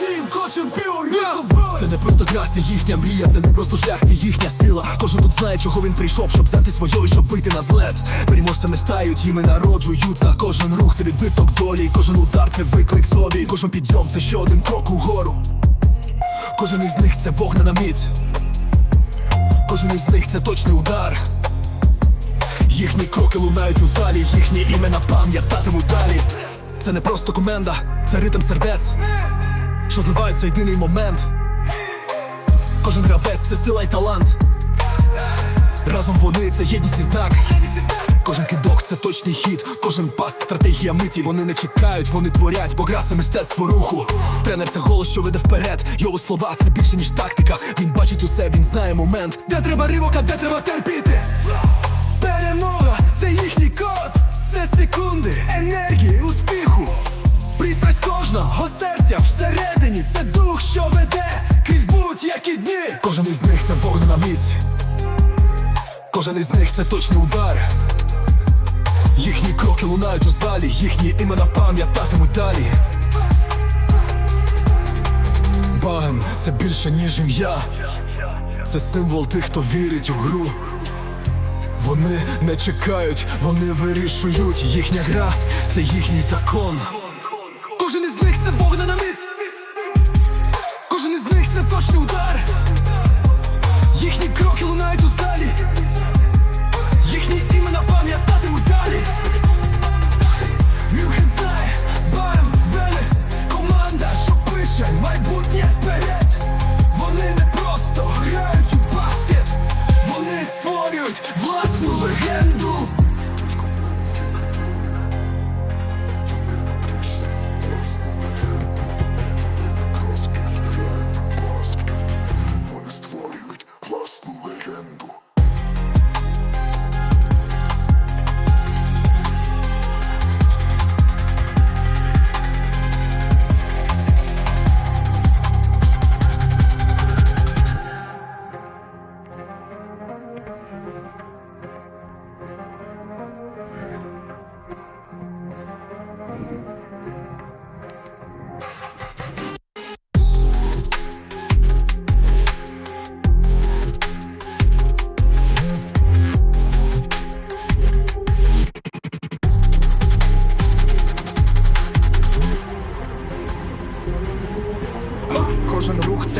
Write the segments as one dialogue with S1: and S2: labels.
S1: Team, кожен піор Це не просто гра, це їхня мрія, це не просто шлях, це їхня сила. Кожен тут знає, чого він прийшов, щоб взяти своє, і щоб вийти на злет. Переможцями стають, іми народжуються. Кожен рух це відбиток долі, кожен удар це виклик собі. Кожен підйом це ще один крок угору. Кожен із них це вогнена міць. Кожен із них це точний удар. Їхні кроки лунають у залі, їхні імена пам'ятатимуть далі. Це не просто команда, це ритм сердець, що зливаються єдиний момент. Кожен гравець це сила й талант. Разом вони це єдність і знак. Кожен кидок це точний хід, кожен пас стратегія миті. Вони не чекають, вони творять, бо гра це мистецтво руху. Тренер це голос, що веде вперед. Його слова це більше, ніж тактика. Він бачить усе, він знає момент. Де треба ривок, а де треба терпіти. Перемога це їхній код, це секунди, енергії, всередині, це дух, що веде крізь будь-які дні. Кожен із них це вогнена міць. Кожен із них це точний удар. Їхні кроки лунають у залі, їхні імена пам'ятатимуть далі. Бам, це більше, ніж ім'я. Це символ тих, хто вірить у гру. Вони не чекають, вони вирішують. Їхня гра це їхній закон.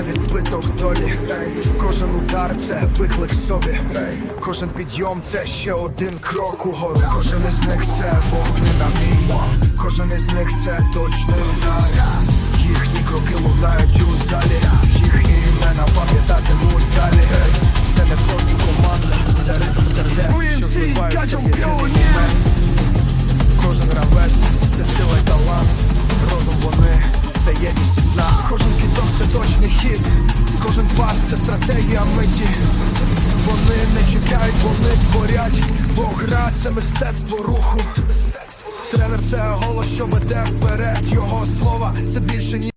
S1: Це
S2: відбиток долі, кожен удар це виклик собі, кожен підйом це ще один крок угору. Кожен із них це вогнена мій, кожен із них це точний удар. Їхні кроки лунають у залі, це хід, кожен пас це стратегія миті. Вони не чекають, вони творять, бо гра це мистецтво руху. Тренер це голос, що веде вперед. Його слова це більше ніж